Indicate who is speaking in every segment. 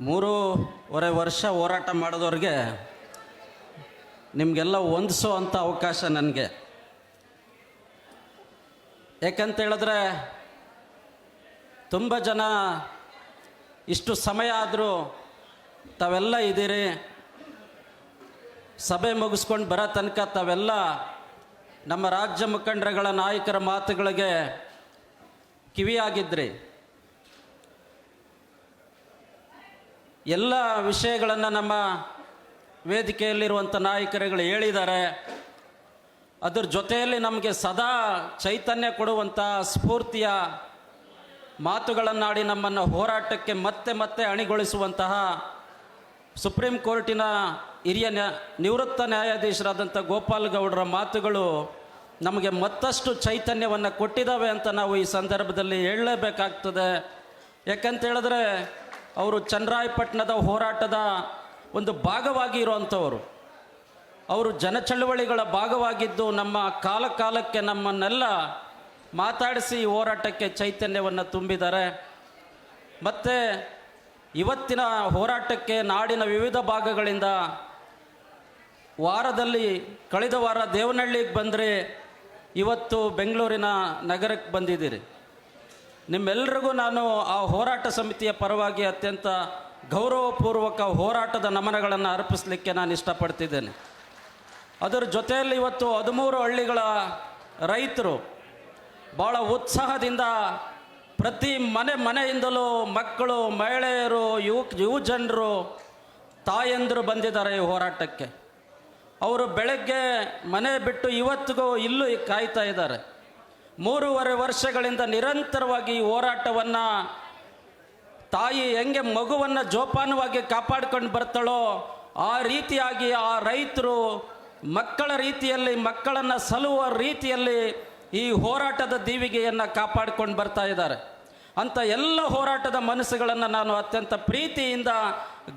Speaker 1: ಮೂರುವರೆ ವರ್ಷ ಹೋರಾಟ ಮಾಡಿದವ್ರಿಗೆ ನಿಮಗೆಲ್ಲ ಹೊಂದಿಸೋ ಅಂಥ ಅವಕಾಶ ನನಗೆ. ಯಾಕಂತ ಹೇಳಿದ್ರೆ ತುಂಬ ಜನ ಇಷ್ಟು ಸಮಯ ಆದರೂ ತಾವೆಲ್ಲ ಇದ್ದೀರಿ. ಸಭೆ ಮುಗಿಸ್ಕೊಂಡು ಬರೋ ತನಕ ತಾವೆಲ್ಲ ನಮ್ಮ ರಾಜ್ಯ ಮುಖಂಡರುಗಳ ನಾಯಕರ ಮಾತುಗಳಿಗೆ ಕಿವಿಯಾಗಿದ್ರಿ. ಎಲ್ಲ ವಿಷಯಗಳನ್ನು ನಮ್ಮ ವೇದಿಕೆಯಲ್ಲಿರುವಂಥ ನಾಯಕರುಗಳು ಹೇಳಿದ್ದಾರೆ. ಅದರ ಜೊತೆಯಲ್ಲಿ ನಮಗೆ ಸದಾ ಚೈತನ್ಯ ಕೊಡುವಂಥ ಸ್ಫೂರ್ತಿಯ ಮಾತುಗಳನ್ನಾಡಿ ನಮ್ಮನ್ನು ಹೋರಾಟಕ್ಕೆ ಮತ್ತೆ ಮತ್ತೆ ಅಣಿಗೊಳಿಸುವಂತಹ ಸುಪ್ರೀಂ ಕೋರ್ಟಿನ ಹಿರಿಯ ನಿವೃತ್ತ ನ್ಯಾಯಾಧೀಶರಾದಂಥ ಗೋಪಾಲ್ ಗೌಡರ ಮಾತುಗಳು ನಮಗೆ ಮತ್ತಷ್ಟು ಚೈತನ್ಯವನ್ನು ಕೊಟ್ಟಿದ್ದಾವೆ ಅಂತ ನಾವು ಈ ಸಂದರ್ಭದಲ್ಲಿ ಹೇಳಲೇಬೇಕಾಗ್ತದೆ. ಯಾಕಂತ ಹೇಳಿದ್ರೆ ಅವರು ಚನ್ನರಾಯಪಟ್ಟಣದ ಹೋರಾಟದ ಒಂದು ಭಾಗವಾಗಿ ಇರುವಂಥವರು. ಅವರು ಜನಚಳವಳಿಗಳ ಭಾಗವಾಗಿದ್ದು ನಮ್ಮ ಕಾಲ ಕಾಲಕ್ಕೆ ನಮ್ಮನ್ನೆಲ್ಲ ಮಾತಾಡಿಸಿ ಹೋರಾಟಕ್ಕೆ ಚೈತನ್ಯವನ್ನು ತುಂಬಿದ್ದಾರೆ. ಮತ್ತು ಇವತ್ತಿನ ಹೋರಾಟಕ್ಕೆ ನಾಡಿನ ವಿವಿಧ ಭಾಗಗಳಿಂದ ವಾರದಲ್ಲಿ ಕಳೆದ ವಾರ ದೇವನಹಳ್ಳಿಗೆ ಬಂದರೆ ಇವತ್ತು ಬೆಂಗಳೂರಿನ ನಗರಕ್ಕೆ ಬಂದಿದ್ದೀರಿ. ನಿಮ್ಮೆಲ್ಲರಿಗೂ ನಾನು ಆ ಹೋರಾಟ ಸಮಿತಿಯ ಪರವಾಗಿ ಅತ್ಯಂತ ಗೌರವಪೂರ್ವಕ ಹೋರಾಟದ ನಮನಗಳನ್ನು ಅರ್ಪಿಸಲಿಕ್ಕೆ ನಾನು ಇಷ್ಟಪಡ್ತಿದ್ದೇನೆ. ಅದರ ಜೊತೆಯಲ್ಲಿ ಇವತ್ತು ಹದಿಮೂರು ಹಳ್ಳಿಗಳ ರೈತರು ಭಾಳ ಉತ್ಸಾಹದಿಂದ ಪ್ರತಿ ಮನೆ ಮನೆಯಿಂದಲೂ ಮಕ್ಕಳು, ಮಹಿಳೆಯರು, ಯುವ ಯುವಜನರು ತಾಯಂದರು ಬಂದಿದ್ದಾರೆ ಈ ಹೋರಾಟಕ್ಕೆ. ಅವರು ಬೆಳಗ್ಗೆ ಮನೆ ಬಿಟ್ಟು ಇವತ್ತಿಗೂ ಇಲ್ಲೂ ಕಾಯ್ತಾ ಇದ್ದಾರೆ. ಮೂರುವರೆ ವರ್ಷಗಳಿಂದ ನಿರಂತರವಾಗಿ ಈ ಹೋರಾಟವನ್ನು ತಾಯಿ ಹೆಂಗೆ ಮಗುವನ್ನು ಜೋಪಾನವಾಗಿ ಕಾಪಾಡ್ಕೊಂಡು ಬರ್ತಾಳೋ ಆ ರೀತಿಯಾಗಿ ಆ ರೈತರು ಮಕ್ಕಳ ರೀತಿಯಲ್ಲಿ, ಮಕ್ಕಳನ್ನು ಸಲುವ ರೀತಿಯಲ್ಲಿ ಈ ಹೋರಾಟದ ದೀವಿಗೆಯನ್ನು ಕಾಪಾಡ್ಕೊಂಡು ಬರ್ತಾ ಇದ್ದಾರೆ. ಅಂಥ ಎಲ್ಲ ಹೋರಾಟದ ಮನಸ್ಸುಗಳನ್ನು ನಾನು ಅತ್ಯಂತ ಪ್ರೀತಿಯಿಂದ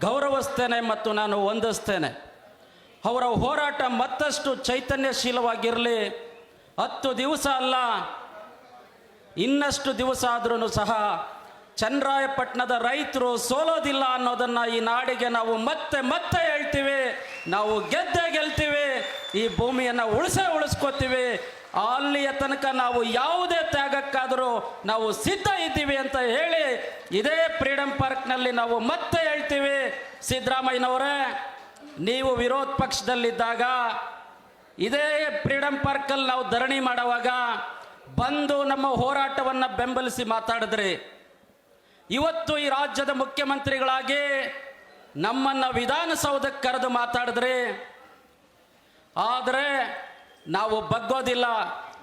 Speaker 1: ಗೌರವಿಸ್ತೇನೆ ಮತ್ತು ನಾನು ಹೊಂದಿಸ್ತೇನೆ ಅವರ ಹೋರಾಟ ಮತ್ತಷ್ಟು ಚೈತನ್ಯಶೀಲವಾಗಿರಲಿ. ಹತ್ತು ದಿವಸ ಅಲ್ಲ, ಇನ್ನಷ್ಟು ದಿವಸ ಆದ್ರೂ ಸಹ ಚನ್ನರಾಯಪಟ್ಟಣದ ರೈತರು ಸೋಲೋದಿಲ್ಲ ಅನ್ನೋದನ್ನ ಈ ನಾಡಿಗೆ ನಾವು ಮತ್ತೆ ಮತ್ತೆ ಹೇಳ್ತೀವಿ. ನಾವು ಗೆದ್ದೆ ಗೆಲ್ತೀವಿ. ಈ ಭೂಮಿಯನ್ನು ಉಳಿಸೇ ಉಳಿಸ್ಕೋತೀವಿ. ಅಲ್ಲಿಯ ತನಕ ನಾವು ಯಾವುದೇ ತ್ಯಾಗಕ್ಕಾದರೂ ನಾವು ಸಿದ್ಧ ಇದ್ದೀವಿ ಅಂತ ಹೇಳಿ ಇದೇ ಫ್ರೀಡಮ್ ಪಾರ್ಕ್ನಲ್ಲಿ ನಾವು ಮತ್ತೆ ಹೇಳ್ತೀವಿ. ಸಿದ್ದರಾಮಯ್ಯನವರೇ, ನೀವು ವಿರೋಧ ಪಕ್ಷದಲ್ಲಿದ್ದಾಗ ಇದೇ ಫ್ರೀಡಮ್ ಪಾರ್ಕಲ್ಲಿ ನಾವು ಧರಣಿ ಮಾಡುವಾಗ ಬಂದು ನಮ್ಮ ಹೋರಾಟವನ್ನು ಬೆಂಬಲಿಸಿ ಮಾತಾಡಿದ್ರಿ. ಇವತ್ತು ಈ ರಾಜ್ಯದ ಮುಖ್ಯಮಂತ್ರಿಗಳಾಗಿ ನಮ್ಮನ್ನ ವಿಧಾನಸೌಧಕ್ಕೆ ಕರೆದು ಮಾತಾಡಿದ್ರಿ. ಆದರೆ ನಾವು ಬಗ್ಗೋದಿಲ್ಲ.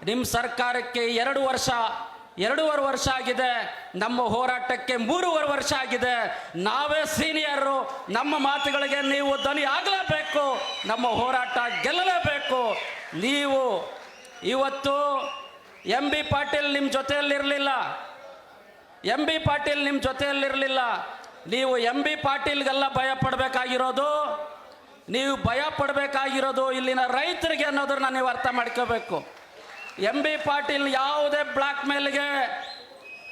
Speaker 1: ನಿಮ್ಮ ಸರ್ಕಾರಕ್ಕೆ ಎರಡು ವರ್ಷ, ಎರಡೂವರೆ ವರ್ಷ ಆಗಿದೆ. ನಮ್ಮ ಹೋರಾಟಕ್ಕೆ ಮೂರುವರೆ ವರ್ಷ ಆಗಿದೆ. ನಾವೇ ಸೀನಿಯರು. ನಮ್ಮ ಮಾತುಗಳಿಗೆ ನೀವು ಧ್ವನಿ ಆಗಲೇಬೇಕು. ನಮ್ಮ ಹೋರಾಟ ಗೆಲ್ಲಲೇಬೇಕು ನೀವು ಇವತ್ತು ಎಂ ಬಿ ಪಾಟೀಲ್ ನಿಮ್ಮ ಜೊತೆಯಲ್ಲಿರಲಿಲ್ಲ. ಎಂ ಬಿ ಪಾಟೀಲ್ ನಿಮ್ಮ ಜೊತೆಯಲ್ಲಿರಲಿಲ್ಲ. ನೀವು ಎಂ ಬಿ ಪಾಟೀಲ್ಗೆಲ್ಲ ಭಯ ಪಡಬೇಕಾಗಿರೋದು, ನೀವು ಭಯ ಪಡಬೇಕಾಗಿರೋದು ಇಲ್ಲಿನ ರೈತರಿಗೆ ಅನ್ನೋದನ್ನ ನೀವು ಅರ್ಥ ಮಾಡ್ಕೋಬೇಕು. ಎಂ ಬಿ ಪಾಟೀಲ್ ಯಾವುದೇ ಬ್ಲಾಕ್ ಮೇಲ್ಗೆ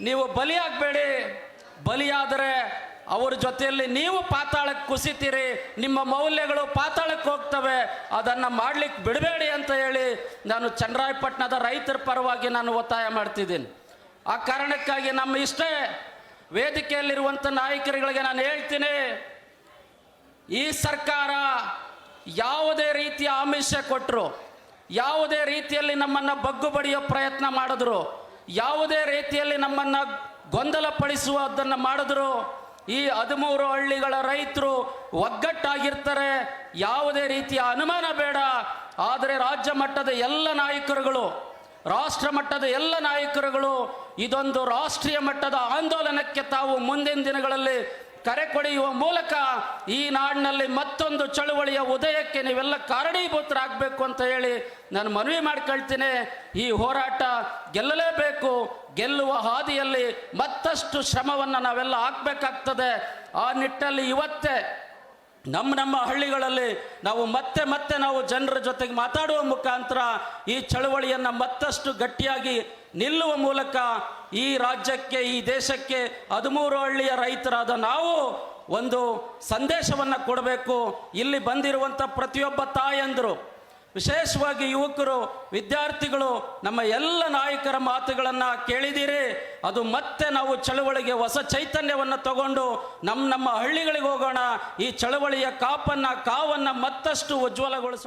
Speaker 1: ನೀವು ಬಲಿಯಾಗಬೇಡಿ ಬಲಿಯಾದರೆ ಅವ್ರ ಜೊತೆಯಲ್ಲಿ ನೀವು ಪಾತಾಳಕ್ಕೆ ಕುಸಿತೀರಿ, ನಿಮ್ಮ ಮೌಲ್ಯಗಳು ಪಾತಾಳಕ್ಕೆ ಹೋಗ್ತವೆ, ಅದನ್ನು ಮಾಡ್ಲಿಕ್ಕೆ ಬಿಡಬೇಡಿ ಅಂತ ಹೇಳಿ ನಾನು ಚನ್ನರಾಯಪಟ್ಟಣದ ರೈತರ ಪರವಾಗಿ ನಾನು ಒತ್ತಾಯ ಮಾಡ್ತಿದ್ದೀನಿ. ಆ ಕಾರಣಕ್ಕಾಗಿ ನಮ್ಮ ಇಷ್ಟೇ ವೇದಿಕೆಯಲ್ಲಿರುವಂಥ ನಾಯಕರುಗಳಿಗೆ ನಾನು ಹೇಳ್ತೀನಿ, ಈ ಸರ್ಕಾರ ಯಾವುದೇ ರೀತಿಯ ಆಮಿಷ ಕೊಟ್ಟರು ಯಾವುದೇ ರೀತಿಯಲ್ಲಿ ನಮ್ಮನ್ನು ಬಗ್ಗು ಬಡಿಯೋ ಪ್ರಯತ್ನ ಮಾಡಿದ್ರು, ಯಾವುದೇ ರೀತಿಯಲ್ಲಿ ನಮ್ಮನ್ನು ಗೊಂದಲಪಡಿಸುವುದನ್ನು ಮಾಡಿದ್ರು ಈ ಹದಿಮೂರು ಹಳ್ಳಿಗಳ ರೈತರು ಒಗ್ಗಟ್ಟಾಗಿರ್ತಾರೆ. ಯಾವುದೇ ರೀತಿಯ ಅನುಮಾನ ಬೇಡ. ಆದರೆ ರಾಜ್ಯ ಮಟ್ಟದ ಎಲ್ಲ ನಾಯಕರುಗಳು, ರಾಷ್ಟ್ರ ಮಟ್ಟದ ಎಲ್ಲ ನಾಯಕರುಗಳು ಇದೊಂದು ರಾಷ್ಟ್ರೀಯ ಮಟ್ಟದ ಆಂದೋಲನಕ್ಕೆ ತಾವು ಮುಂದಿನ ದಿನಗಳಲ್ಲಿ ಕರೆ ಕೊಡೆಯುವ ಮೂಲಕ ಈ ನಾಡಿನಲ್ಲಿ ಮತ್ತೊಂದು ಚಳುವಳಿಯ ಉದಯಕ್ಕೆ ನೀವೆಲ್ಲ ಕಾರಣೀಭೂತರಾಗಬೇಕು ಅಂತ ಹೇಳಿ ನಾನು ಮನವಿ ಮಾಡ್ಕೊಳ್ತೀನಿ. ಈ ಹೋರಾಟ ಗೆಲ್ಲಲೇಬೇಕು. ಗೆಲ್ಲುವ ಹಾದಿಯಲ್ಲಿ ಮತ್ತಷ್ಟು ಶ್ರಮವನ್ನು ನಾವೆಲ್ಲ ಹಾಕಬೇಕಾಗ್ತದೆ ಆ ನಿಟ್ಟಲ್ಲಿ ಇವತ್ತೇ ನಮ್ಮ ನಮ್ಮ ಹಳ್ಳಿಗಳಲ್ಲಿ ನಾವು ಮತ್ತೆ ಮತ್ತೆ ನಾವು ಜನರ ಜೊತೆಗೆ ಮಾತಾಡುವ ಮುಖಾಂತರ ಈ ಚಳವಳಿಯನ್ನು ಮತ್ತಷ್ಟು ಗಟ್ಟಿಯಾಗಿ ನಿಲ್ಲುವ ಮೂಲಕ ಈ ರಾಜ್ಯಕ್ಕೆ, ಈ ದೇಶಕ್ಕೆ ಹದಿಮೂರು ಹಳ್ಳಿಯ ರೈತರಾದ ನಾವು ಒಂದು ಸಂದೇಶವನ್ನು ಕೊಡಬೇಕು. ಇಲ್ಲಿ ಬಂದಿರುವಂಥ ಪ್ರತಿಯೊಬ್ಬ ತಾಯಂದರು ವಿಶೇಷವಾಗಿ ಯುವಕರು, ವಿದ್ಯಾರ್ಥಿಗಳು, ನಮ್ಮ ಎಲ್ಲ ನಾಯಕರ ಮಾತುಗಳನ್ನು ಕೇಳಿದಿರಿ. ಅದು ಮತ್ತೆ ನಾವು ಚಳವಳಿಗೆ ಹೊಸ ಚೈತನ್ಯವನ್ನು ತಗೊಂಡು ನಮ್ಮ ನಮ್ಮ ಹಳ್ಳಿಗಳಿಗೆ ಹೋಗೋಣ. ಈ ಚಳವಳಿಯ ಕಾಪನ್ನ, ಕಾವನ್ನು ಮತ್ತಷ್ಟು ಉಜ್ವಲಗೊಳಿಸೋಣ.